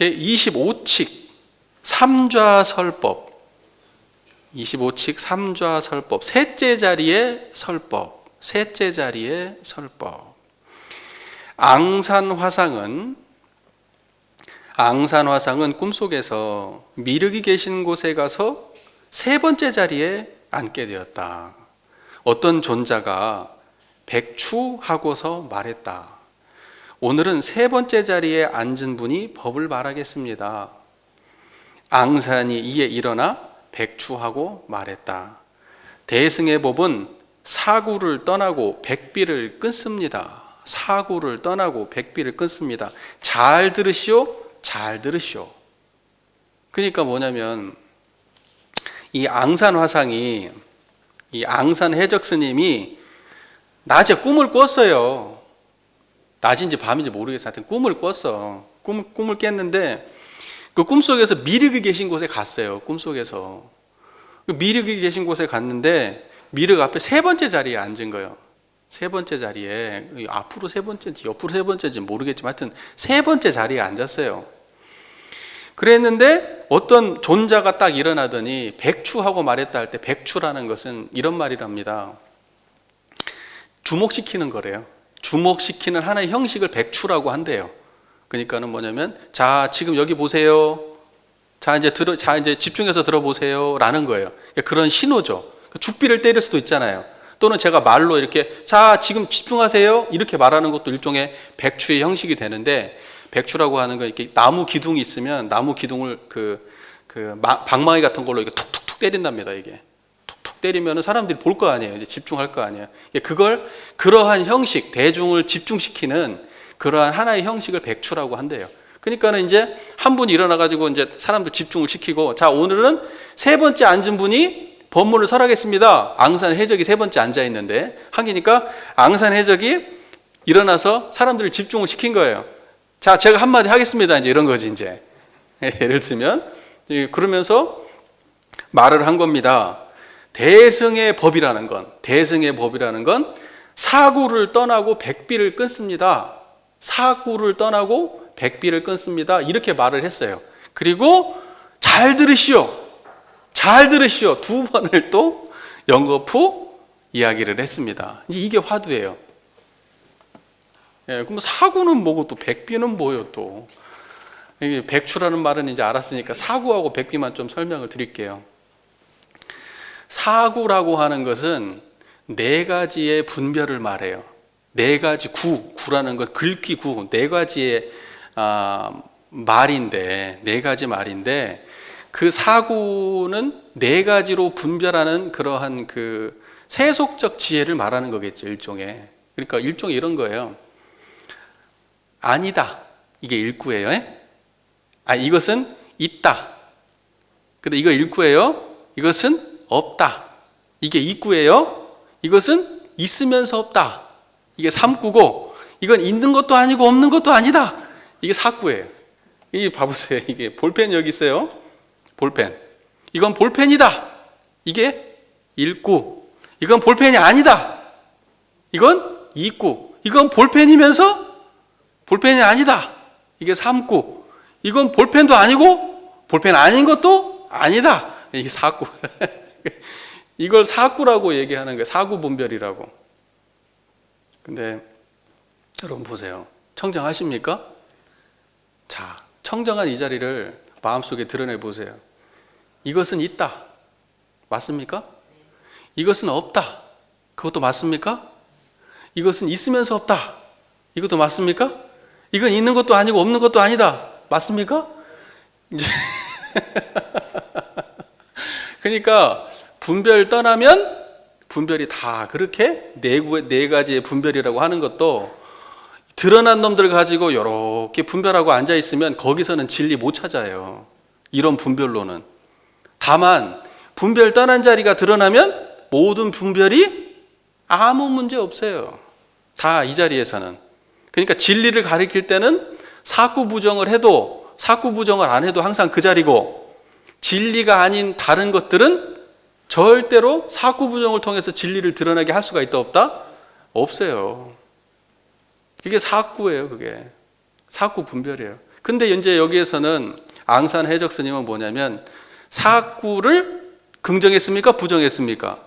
제25칙 삼좌설법 25칙 삼좌설법 셋째 자리의 설법 셋째 자리의 설법 앙산 화상은 앙산 화상은 꿈속에서 미륵이 계신 곳에 가서 세 번째 자리에 앉게 되었다. 어떤 존자가 백추하고서 말했다. 오늘은 세 번째 자리에 앉은 분이 법을 말하겠습니다. 앙산이 이에 일어나 백추하고 말했다. 대승의 법은 사구를 떠나고 백비를 끊습니다. 사구를 떠나고 백비를 끊습니다. 잘 들으시오, 잘 들으시오. 그러니까 뭐냐면 이 앙산 화상이 이 앙산 해적 스님이 낮에 꿈을 꿨어요. 낮인지 밤인지 모르겠어. 하여튼 꿈을 꿨어. 꿈, 꿈을 깼는데 그 꿈속에서 미륵이 계신 곳에 갔어요. 꿈속에서. 그 미륵이 계신 곳에 갔는데 미륵 앞에 세 번째 자리에 앉은 거예요. 세 번째 자리에 앞으로 세 번째인지 옆으로 세 번째인지 모르겠지만 하여튼 세 번째 자리에 앉았어요. 그랬는데 어떤 존자가 딱 일어나더니 백추하고 말했다 할 때 백추라는 것은 이런 말이랍니다. 주목시키는 거래요. 주목시키는 하나의 형식을 백추라고 한대요. 그러니까는 뭐냐면 자 지금 여기 보세요. 자 이제 들어 자 이제 집중해서 들어보세요라는 거예요. 그런 신호죠. 죽비를 때릴 수도 있잖아요. 또는 제가 말로 이렇게 자 지금 집중하세요 이렇게 말하는 것도 일종의 백추의 형식이 되는데 백추라고 하는 건 이렇게 나무 기둥이 있으면 나무 기둥을 그, 그 방망이 같은 걸로 이렇게 툭툭툭 때린답니다 이게 툭툭 때리면 사람들이 볼 거 아니에요 이제 집중할 거 아니에요 그걸 그러한 형식 대중을 집중시키는 그러한 하나의 형식을 백추라고 한대요 그러니까는 이제 한 분이 일어나 가지고 이제 사람들 집중을 시키고 자 오늘은 세 번째 앉은 분이 법문을 설하겠습니다. 앙산 해적이 세 번째 앉아 있는데 하기니까 앙산 해적이 일어나서 사람들을 집중을 시킨 거예요. 자, 제가 한마디 하겠습니다. 이제 이런 거지, 이제. 예를 들면, 그러면서 말을 한 겁니다. 대승의 법이라는 건, 대승의 법이라는 건 사구를 떠나고 백비를 끊습니다. 사구를 떠나고 백비를 끊습니다. 이렇게 말을 했어요. 그리고 잘 들으시오. 잘 들으시오. 두 번을 또 연거푸 이야기를 했습니다. 이게 화두예요. 예, 그럼 사구는 뭐고 또 백비는 뭐요 또? 백추라는 말은 이제 알았으니까 사구하고 백비만 좀 설명을 드릴게요. 사구라고 하는 것은 네 가지의 분별을 말해요. 네 가지 구, 구라는 것 글귀 구, 네 가지의 아, 말인데 네 가지 말인데 그 사구는 네 가지로 분별하는 그러한 그 세속적 지혜를 말하는 거겠죠 일종의. 그러니까 일종의 이런 거예요. 아니다. 이게 일구예요. 에? 아, 이것은 있다. 근데 이거 일구예요. 이것은 없다. 이게 이구예요. 이것은 있으면서 없다. 이게 삼구고, 이건 있는 것도 아니고 없는 것도 아니다. 이게 사구예요. 이 봐보세요. 이게 볼펜 여기 있어요. 볼펜. 이건 볼펜이다. 이게 일구. 이건 볼펜이 아니다. 이건 이구. 이건 볼펜이면서 볼펜이 아니다. 이게 3구. 이건 볼펜도 아니고 볼펜 아닌 것도 아니다. 이게 4구. 이걸 4구라고 얘기하는 거예요. 4구 분별이라고. 근데 여러분 보세요. 청정하십니까? 자, 청정한 이 자리를 마음속에 드러내 보세요. 이것은 있다. 맞습니까? 이것은 없다. 그것도 맞습니까? 이것은 있으면서 없다. 이것도 맞습니까? 이건 있는 것도 아니고 없는 것도 아니다. 맞습니까? 이제 그러니까 분별 떠나면 분별이 다 그렇게 네, 네 가지의 분별이라고 하는 것도 드러난 놈들 가지고 이렇게 분별하고 앉아 있으면 거기서는 진리 못 찾아요. 이런 분별로는. 다만 분별 떠난 자리가 드러나면 모든 분별이 아무 문제 없어요. 다 이 자리에서는. 그러니까 진리를 가리킬 때는 사구 부정을 해도 사구 부정을 안 해도 항상 그 자리고 진리가 아닌 다른 것들은 절대로 사구 부정을 통해서 진리를 드러나게 할 수가 있다 없다? 없어요. 그게 사구예요, 그게. 사구 분별이에요. 근데 이제 여기에서는 앙산 해적 스님은 뭐냐면 사구를 긍정했습니까? 부정했습니까?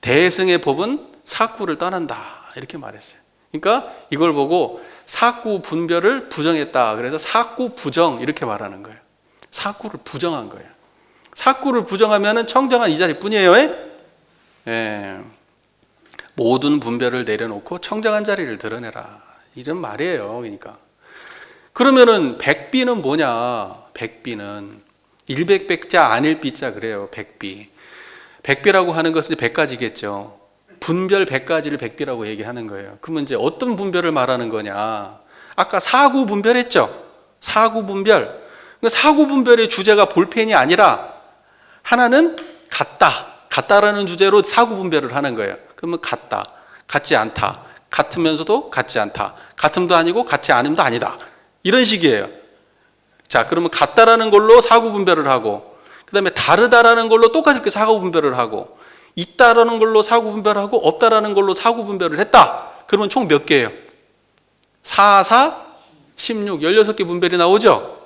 대승의 법은 사구를 떠난다. 이렇게 말했어요. 그러니까 이걸 보고 사구 분별을 부정했다. 그래서 사구 부정 이렇게 말하는 거예요. 사구를 부정한 거예요. 사구를 부정하면은 청정한 이 자리뿐이에요. 예? 예. 모든 분별을 내려놓고 청정한 자리를 드러내라. 이런 말이에요. 그러니까. 그러면은 백비는 뭐냐? 백비는 일백백자 안일비자 그래요. 백비. 백비라고 하는 것은 백가지겠죠. 분별 백가지를 백비라고 얘기하는 거예요. 그러면 이제 어떤 분별을 말하는 거냐? 아까 사구 분별했죠. 사구 분별. 사구 분별의 주제가 볼펜이 아니라 하나는 같다. 같다라는 주제로 사구 분별을 하는 거예요. 그러면 같다. 같지 않다. 같으면서도 같지 않다. 같음도 아니고 같지 않음도 아니다. 이런 식이에요. 자, 그러면 같다라는 걸로 사구 분별을 하고, 그 다음에 다르다라는 걸로 똑같이 그 사구 분별을 하고, 있다라는 걸로 사구 분별하고, 없다라는 걸로 사구 분별을 했다. 그러면 총 몇 개예요? 4, 4, 16, 16개 분별이 나오죠?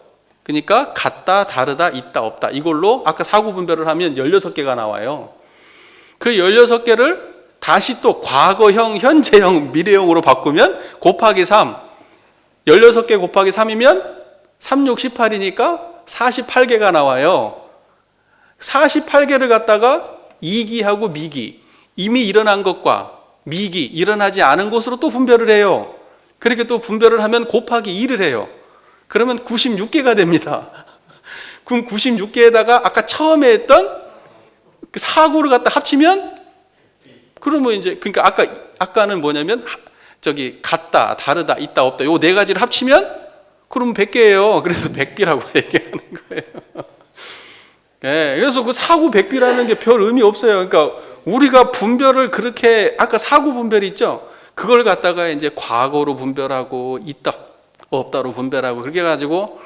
그러니까 같다, 다르다, 있다, 없다. 이걸로 아까 사구 분별을 하면 16개가 나와요. 그 16개를 다시 또 과거형, 현재형, 미래형으로 바꾸면 곱하기 3. 16개 곱하기 3이면 3, 6, 18이니까 48개가 나와요. 48개를 갖다가 이기하고 미기, 이미 일어난 것과 미기, 일어나지 않은 것으로 또 분별을 해요. 그렇게 또 분별을 하면 곱하기 2를 해요. 그러면 96개가 됩니다. 그럼 96개에다가 아까 처음에 했던 그 사구를 갖다 합치면 그러면 이제 그러니까 아까 아까는 뭐냐면 저기 같다, 다르다, 있다, 없다 요 네 가지를 합치면 그러면 100개예요. 그래서 100비라고 얘기하는 거예요. 예, 그래서 그 사구 100비라는 게 별 의미 없어요. 그러니까 우리가 분별을 그렇게 아까 사구 분별이 있죠. 그걸 갖다가 이제 과거로 분별하고 있다, 없다로 분별하고 그렇게 가지고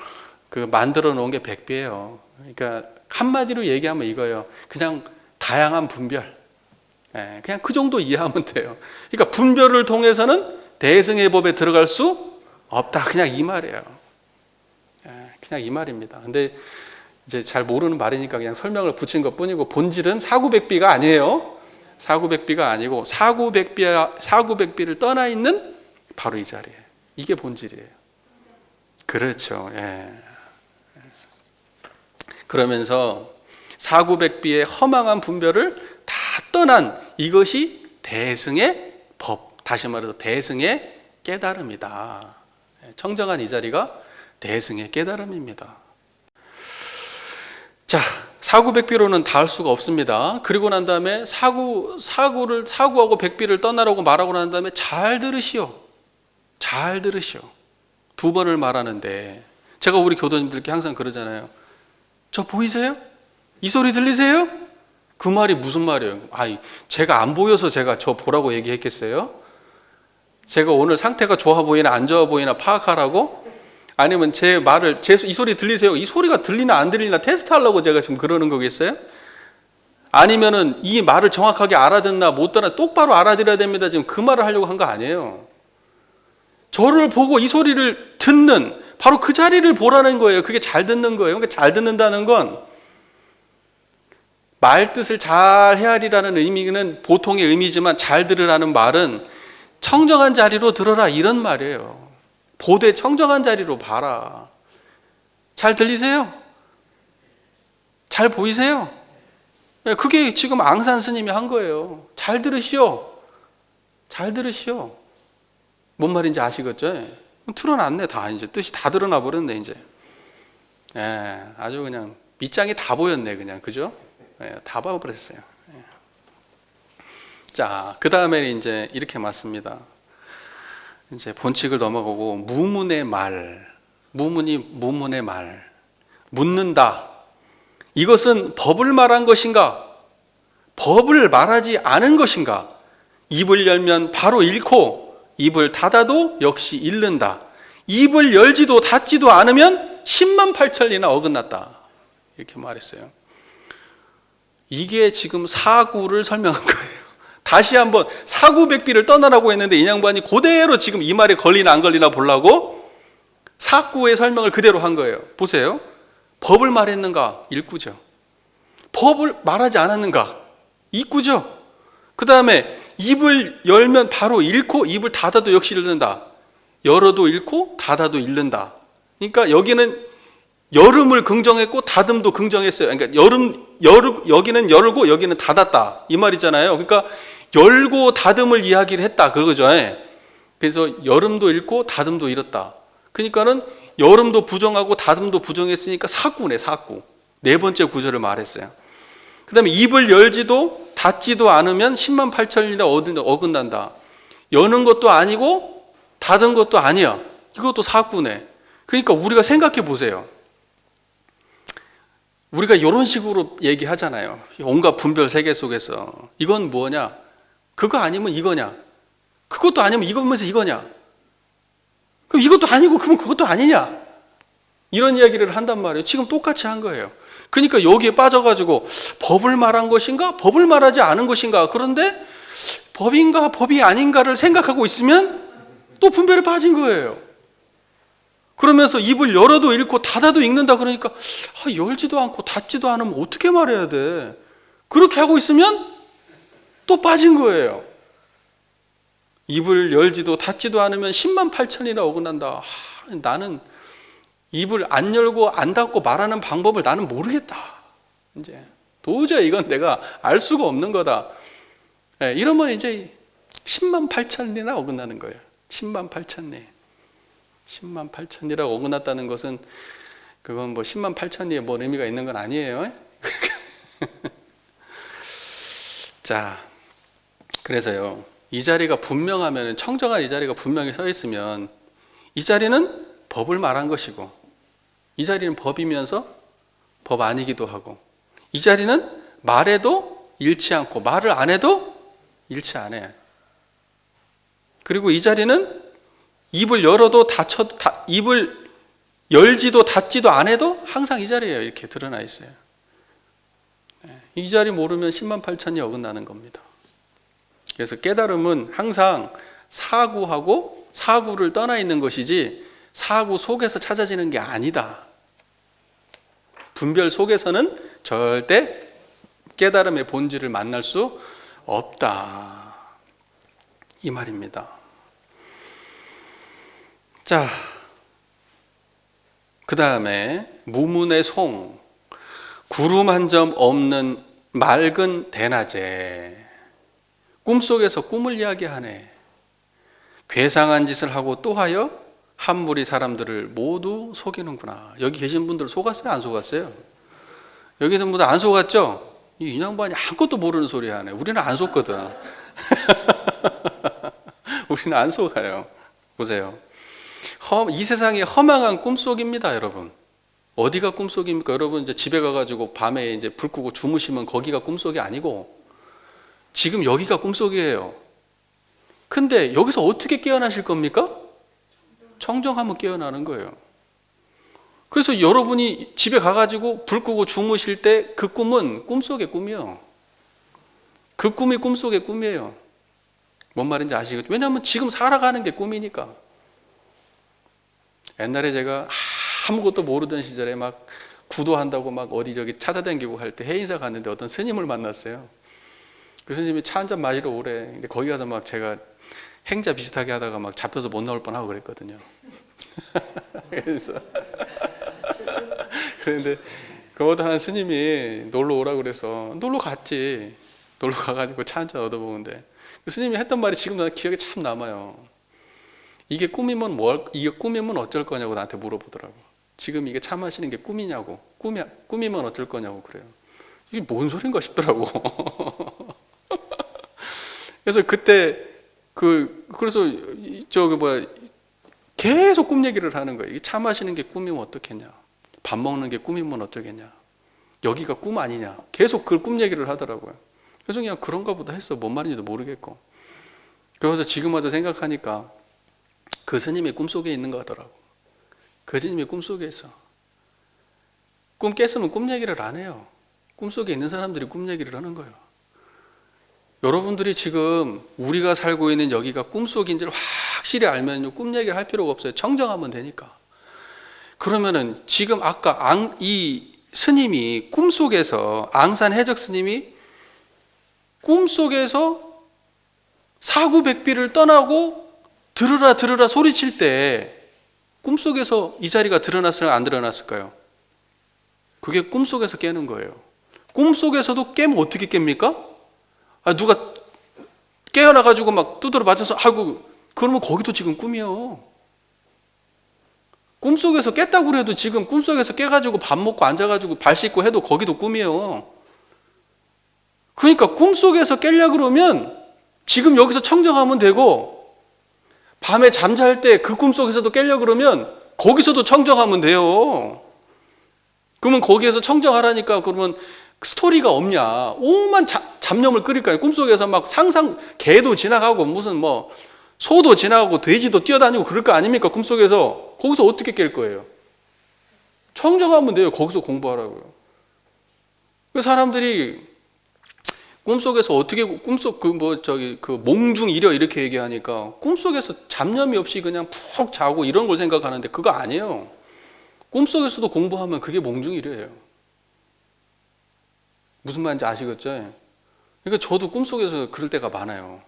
그 만들어 놓은 게 100비예요. 그러니까 한마디로 얘기하면 이거예요. 그냥 다양한 분별. 예, 그냥 그 정도 이해하면 돼요. 그러니까 분별을 통해서는 대승의 법에 들어갈 수 없다. 그냥 이 말이에요. 예, 그냥 이 말입니다. 근데 이제 잘 모르는 말이니까 그냥 설명을 붙인 것 뿐이고 본질은 사구백비가 아니에요. 사구백비가 아니고 사구백비 사구백비를 떠나 있는 바로 이 자리에 이게 본질이에요. 그렇죠. 예. 그러면서 사구백비의 허망한 분별을 다 떠난 이것이 대승의 법. 다시 말해서 대승의 깨달음이다. 청정한 이 자리가 대승의 깨달음입니다. 자, 사구 백비로는 다할 수가 없습니다. 그리고 난 다음에 사구 사구를 사구하고 백비를 떠나라고 말하고 난 다음에 잘 들으시오. 잘 들으시오. 두 번을 말하는데 제가 우리 교도님들께 항상 그러잖아요. 저 보이세요? 이 소리 들리세요? 그 말이 무슨 말이에요? 아이, 제가 안 보여서 제가 저 보라고 얘기했겠어요? 제가 오늘 상태가 좋아 보이나 안 좋아 보이나 파악하라고? 아니면 제 말을 제 이 소리 들리세요? 이 소리가 들리나 안 들리나 테스트 하려고 제가 지금 그러는 거겠어요? 아니면은 이 말을 정확하게 알아듣나 못 듣나 똑바로 알아들어야 됩니다. 지금 그 말을 하려고 한 거 아니에요. 저를 보고 이 소리를 듣는 바로 그 자리를 보라는 거예요. 그게 잘 듣는 거예요. 그러니까 잘 듣는다는 건 말 뜻을 잘 헤아리라는 의미는 보통의 의미지만 잘 들으라는 말은 청정한 자리로 들어라 이런 말이에요. 보되 청정한 자리로 봐라. 잘 들리세요? 잘 보이세요? 네, 그게 지금 앙산 스님이 한 거예요. 잘 들으시오. 잘 들으시오. 뭔 말인지 아시겠죠? 틀어놨네, 다 이제. 뜻이 다 드러나 버렸네, 이제. 예, 아주 그냥 밑장이 다 보였네, 그냥. 그죠? 예, 다 봐버렸어요. 예. 자, 그 다음에 이제 이렇게 맞습니다. 이제 본칙을 넘어가고 무문의 말, 무문이 무문의 말, 묻는다. 이것은 법을 말한 것인가? 법을 말하지 않은 것인가? 입을 열면 바로 잃고 입을 닫아도 역시 잃는다. 입을 열지도 닫지도 않으면 10만 8천리나 어긋났다. 이렇게 말했어요. 이게 지금 사구를 설명한 거예요. 다시 한번 사구백비를 떠나라고 했는데 이 양반이 그대로 지금 이 말에 걸리나 안 걸리나 보려고 사구의 설명을 그대로 한 거예요. 보세요. 법을 말했는가? 일구죠. 법을 말하지 않았는가? 이구죠. 그 다음에 입을 열면 바로 잃고 입을 닫아도 역시 잃는다. 열어도 잃고 닫아도 잃는다. 그러니까 여기는 여름을 긍정했고 닫음도 긍정했어요. 그러니까 여름 열 여기는 열고 여기는 닫았다 이 말이잖아요. 그러니까 열고 닫음을 이야기를 했다 그거죠. 예. 그래서 여름도 잃고 닫음도 잃었다. 그러니까는 여름도 부정하고 닫음도 부정했으니까 사구네 사구. 네 번째 구절을 말했어요. 그다음에 입을 열지도 닫지도 않으면 10만 8천이나 어긋난다. 여는 것도 아니고 닫은 것도 아니야. 이것도 사구네. 그러니까 우리가 생각해 보세요. 우리가 이런 식으로 얘기하잖아요. 온갖 분별 세계 속에서 이건 뭐냐? 그거 아니면 이거냐? 그것도 아니면 이거면서 이거냐? 그럼 이것도 아니고 그러면 그것도 아니냐? 이런 이야기를 한단 말이에요. 지금 똑같이 한 거예요. 그러니까 여기에 빠져가지고 법을 말한 것인가? 법을 말하지 않은 것인가? 그런데 법인가 법이 아닌가를 생각하고 있으면 또 분별에 빠진 거예요. 그러면서 입을 열어도 읽고 닫아도 읽는다 그러니까 아, 열지도 않고 닫지도 않으면 어떻게 말해야 돼? 그렇게 하고 있으면 또 빠진 거예요. 입을 열지도 닫지도 않으면 10만 8천이나 어긋난다. 아, 나는 입을 안 열고 안 닫고 말하는 방법을 나는 모르겠다. 이제 도저히 이건 내가 알 수가 없는 거다. 네, 이러면 이제 10만 8천이나 어긋나는 거예요. 10만 8천이. 10만 8천이라고 어긋났다는 것은 그건 뭐 10만 8천이에 뭐 의미가 있는 건 아니에요. 자, 그래서요. 이 자리가 분명하면 청정한 이 자리가 분명히 서 있으면 이 자리는 법을 말한 것이고 이 자리는 법이면서 법 아니기도 하고 이 자리는 말해도 잃지 않고 말을 안 해도 잃지 않아요. 그리고 이 자리는 입을 열어도 닫혀 다, 입을 열지도 닫지도 안 해도 항상 이 자리에 이렇게 드러나 있어요. 네, 이 자리 모르면 10만 8천이 어긋나는 겁니다. 그래서 깨달음은 항상 사구하고 사구를 떠나 있는 것이지 사구 속에서 찾아지는 게 아니다. 분별 속에서는 절대 깨달음의 본질을 만날 수 없다. 이 말입니다. 자, 그 다음에 무문의 송, 구름 한 점 없는 맑은 대낮에 꿈속에서 꿈을 이야기하네. 괴상한 짓을 하고 또 하여 한 무리 사람들을 모두 속이는구나. 여기 계신 분들 속았어요? 안 속았어요? 여기 있는 분들 안 속았죠? 이 인양반이 아무것도 모르는 소리 하네. 우리는 안 속거든. 우리는 안 속아요. 보세요. 험, 이 세상이 허망한 꿈속입니다, 여러분. 어디가 꿈속입니까? 여러분 이제 집에 가가지고 밤에 이제 불 끄고 주무시면 거기가 꿈속이 아니고 지금 여기가 꿈속이에요. 근데 여기서 어떻게 깨어나실 겁니까? 청정하면 깨어나는 거예요. 그래서 여러분이 집에 가가지고 불 끄고 주무실 때 그 꿈은 꿈속의 꿈이요. 그 꿈이 꿈속의 꿈이에요. 뭔 말인지 아시겠죠? 왜냐하면 지금 살아가는 게 꿈이니까. 옛날에 제가 아무것도 모르던 시절에 막 구도한다고 막 어디 저기 찾아다니고 할 때 해인사 갔는데 어떤 스님을 만났어요. 그 스님이 차 한 잔 마시러 오래. 근데 거기 가서 막 제가 행자 비슷하게 하다가 막 잡혀서 못 나올 뻔하고 그랬거든요. 그래서 그런데 그보다 한 스님이 놀러 오라 그래서 놀러 갔지. 놀러 가가지고 차 한 잔 얻어보는데 그 스님이 했던 말이 지금 나는 기억에 참 남아요. 이게 꿈이면 뭘 이게 꿈이면 어쩔 거냐고 나한테 물어보더라고. 지금 이게 차 마시는 게 꿈이냐고. 꿈이 꿈이면 어쩔 거냐고 그래요. 이게 뭔 소린가 싶더라고. 그래서 그때 그 그래서 저기 뭐야 계속 꿈 얘기를 하는 거예요. 차 마시는 게 꿈이면 어떻겠냐? 밥 먹는 게 꿈이면 어쩌겠냐? 여기가 꿈 아니냐? 계속 그 꿈 얘기를 하더라고요. 그래서 그냥 그런가 보다 했어. 뭔 말인지도 모르겠고. 그래서 지금 와서 생각하니까 그 스님이 꿈속에 있는 거 같더라고. 그 스님이 꿈속에 있어. 꿈 깼으면 꿈 얘기를 안 해요. 꿈속에 있는 사람들이 꿈 얘기를 하는 거예요. 여러분들이 지금 우리가 살고 있는 여기가 꿈속인지를 확실히 알면 꿈 얘기를 할 필요가 없어요. 청정하면 되니까. 그러면은 지금 아까 앙, 이 스님이 꿈속에서 앙산 해적 스님이 꿈속에서 사구백비를 떠나고 들으라 들으라 소리칠 때 꿈속에서 이 자리가 드러났을까 안 드러났을까요? 그게 꿈속에서 깨는 거예요. 꿈속에서도 깨면 어떻게 깹니까? 아, 누가 깨어나가지고 막 두드려 맞아서 아이고 그러면 거기도 지금 꿈이요. 꿈속에서 깼다고 그래도 지금 꿈속에서 깨가지고 밥 먹고 앉아가지고 발 씻고 해도 거기도 꿈이에요. 그러니까 꿈속에서 깰려 그러면 지금 여기서 청정하면 되고 밤에 잠잘 때 그 꿈속에서도 깰려 그러면 거기서도 청정하면 돼요. 그러면 거기에서 청정하라니까 그러면 스토리가 없냐? 오만 자, 잡념을 끓일까요? 꿈속에서 막 상상 개도 지나가고 무슨 뭐 소도 지나가고 돼지도 뛰어다니고 그럴 거 아닙니까? 꿈속에서 거기서 어떻게 깰 거예요? 청정하면 돼요. 거기서 공부하라고요. 그 사람들이 꿈속에서 어떻게 꿈속 그 뭐 저기 그 몽중 이려 이렇게 얘기하니까 꿈속에서 잡념이 없이 그냥 푹 자고 이런 걸 생각하는데 그거 아니에요. 꿈속에서도 공부하면 그게 몽중이래요. 무슨 말인지 아시겠죠? 그러니까 저도 꿈속에서 그럴 때가 많아요.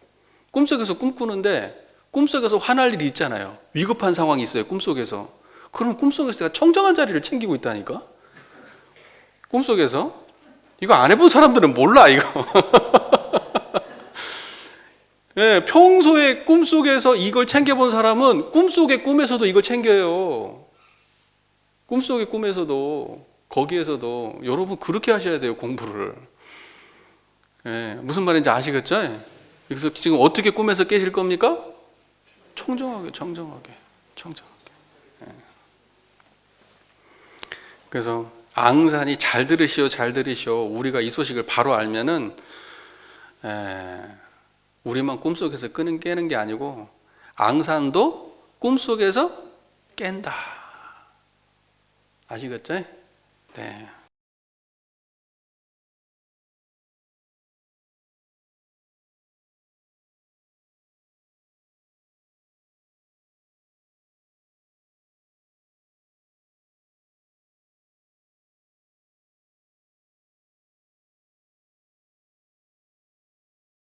꿈속에서 꿈꾸는데 꿈속에서 화날 일이 있잖아요. 위급한 상황이 있어요. 꿈속에서. 그럼 꿈속에서 내가 청정한 자리를 챙기고 있다니까? 꿈속에서? 이거 안 해본 사람들은 몰라, 이거. 예, 평소에 꿈속에서 이걸 챙겨본 사람은 꿈속의 꿈에서도 이걸 챙겨요. 꿈속의 꿈에서도 거기에서도 여러분 그렇게 하셔야 돼요 공부를. 예, 무슨 말인지 아시겠죠? 그래서 지금 어떻게 꿈에서 깨실 겁니까? 청정하게, 청정하게, 청정하게. 예. 그래서 앙산이 잘 들으시오, 잘 들으시오. 우리가 이 소식을 바로 알면은 에, 우리만 꿈속에서 끄는 깨는 게 아니고 앙산도 꿈속에서 깬다. 아시겠죠? 네.